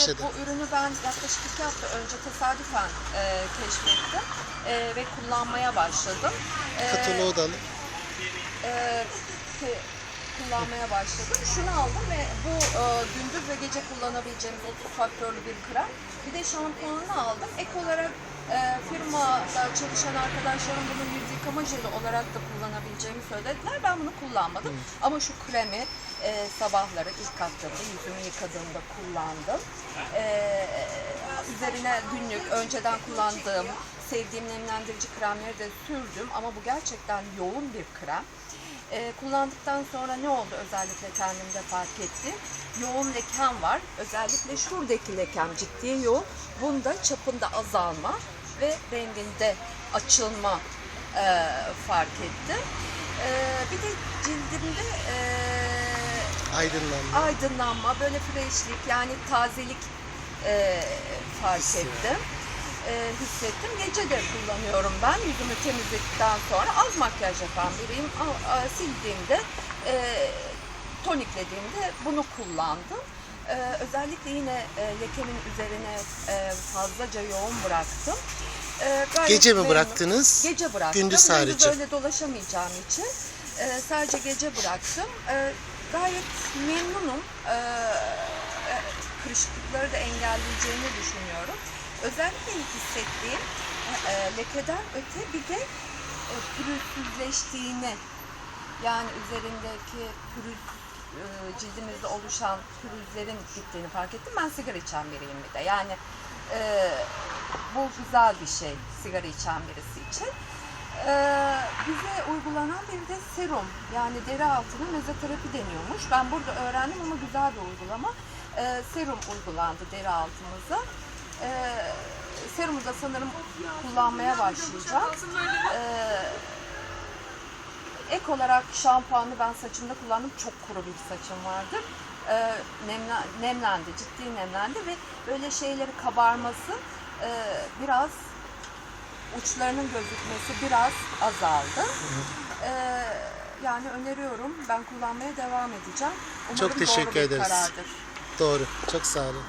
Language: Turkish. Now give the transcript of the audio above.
başladı? Bu ürünü ben yaklaşık iki hafta önce tesadüfen e, keşfettim e, ve kullanmaya başladım. E, Kataloğu da alın. e, te- kullanmaya başladım. Şunu aldım ve bu e, gündüz ve gece kullanabileceğimiz 30 faktörlü bir krem. Bir de şampuanını aldım. Ek olarak firmada çalışan arkadaşlarım bunun yüz yıkama jeli olarak da kullanabileceğimi söylediler. Ben bunu kullanmadım. Ama şu kremi e, sabahları ilk kalktığımda, yüzümü yıkadığımda kullandım. E, üzerine günlük önceden kullandığım sevdiğim nemlendirici kremleri de sürdüm ama bu gerçekten yoğun bir krem. Ee, kullandıktan sonra ne oldu özellikle kendimde fark ettim. Yoğun lekem var. Özellikle şuradaki lekem ciddi yoğun. Bunda çapında azalma ve renginde açılma e, fark ettim. E, bir de cildimde e, Aydınlanma. aydınlanma, böyle freshlik yani tazelik e, fark ettim. E, hissettim. Gece de kullanıyorum ben. Yüzümü temizledikten sonra az makyaj yapan biriyim. A- a- sildiğimde, e, toniklediğimde bunu kullandım. E, özellikle yine e, lekemin üzerine e, fazlaca yoğun bıraktım. E, gayet Gece mi memnun- bıraktınız? Gece bıraktım. Gündüz harici. öyle dolaşamayacağım için e, sadece gece bıraktım. E, gayet memnunum. E, e, kırışıklıkları da engelleyeceğini düşünüyorum. Özellikle ilk hissettiğim e, lekeden öte bir de e, pürüzsüzleştiğini yani üzerindeki pürüz cildimizde oluşan pürüzlerin gittiğini fark ettim. Ben sigara içen biriyim bir de. Yani e, bu güzel bir şey sigara içen birisi için. E, bize uygulanan bir de serum yani deri altına mezoterapi deniyormuş. Ben burada öğrendim ama güzel bir uygulama. E, serum uygulandı deri altımıza. E, serumu da sanırım kullanmaya başlayacağım. E, Ek olarak şampuanı ben saçımda kullandım. Çok kuru bir saçım vardır. Ee, nemlen, nemlendi, ciddi nemlendi ve böyle şeyleri kabarması e, biraz uçlarının gözükmesi biraz azaldı. Ee, yani öneriyorum. Ben kullanmaya devam edeceğim. Umarım Çok teşekkür doğru bir ederiz. karardır. Doğru. Çok sağ olun.